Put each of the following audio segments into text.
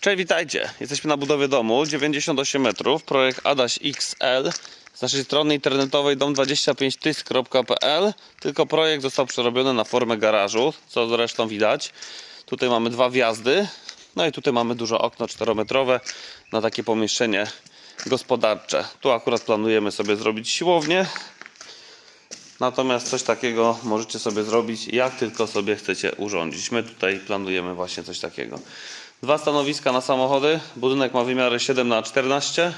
Cześć, witajcie. Jesteśmy na budowie domu 98 metrów. Projekt Adaś XL z naszej strony internetowej dom25tys.pl. Tylko projekt został przerobiony na formę garażu, co zresztą widać. Tutaj mamy dwa wjazdy. No i tutaj mamy duże okno 4-metrowe na takie pomieszczenie gospodarcze. Tu akurat planujemy sobie zrobić siłownię. Natomiast coś takiego możecie sobie zrobić, jak tylko sobie chcecie urządzić. My tutaj planujemy właśnie coś takiego. Dwa stanowiska na samochody. Budynek ma wymiary 7 na 14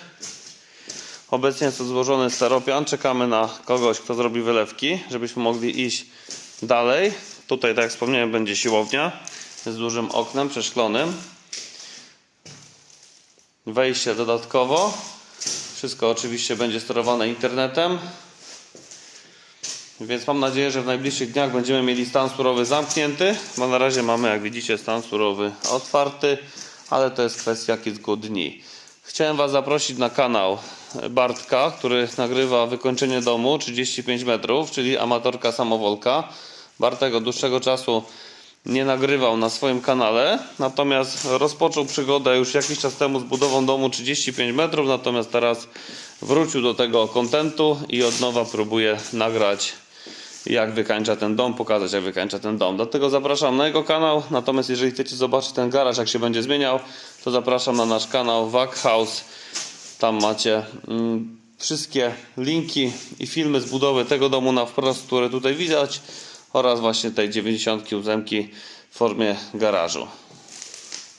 Obecnie jest to złożony steropian. Czekamy na kogoś, kto zrobi wylewki, żebyśmy mogli iść dalej. Tutaj, tak jak wspomniałem, będzie siłownia z dużym oknem przeszklonym. Wejście dodatkowo. Wszystko oczywiście będzie sterowane internetem. Więc mam nadzieję, że w najbliższych dniach będziemy mieli stan surowy zamknięty, bo na razie mamy, jak widzicie, stan surowy otwarty, ale to jest kwestia kilku dni. Chciałem Was zaprosić na kanał Bartka, który nagrywa wykończenie domu 35 metrów, czyli amatorka samowolka. Bartek od dłuższego czasu nie nagrywał na swoim kanale, natomiast rozpoczął przygodę już jakiś czas temu z budową domu 35 metrów, natomiast teraz wrócił do tego kontentu i od nowa próbuje nagrać jak wykańcza ten dom, pokazać jak wykańcza ten dom. Dlatego zapraszam na jego kanał, natomiast jeżeli chcecie zobaczyć ten garaż jak się będzie zmieniał, to zapraszam na nasz kanał Wack House. Tam macie mm, wszystkie linki i filmy z budowy tego domu na wprost, które tutaj widać oraz właśnie tej 98 w formie garażu.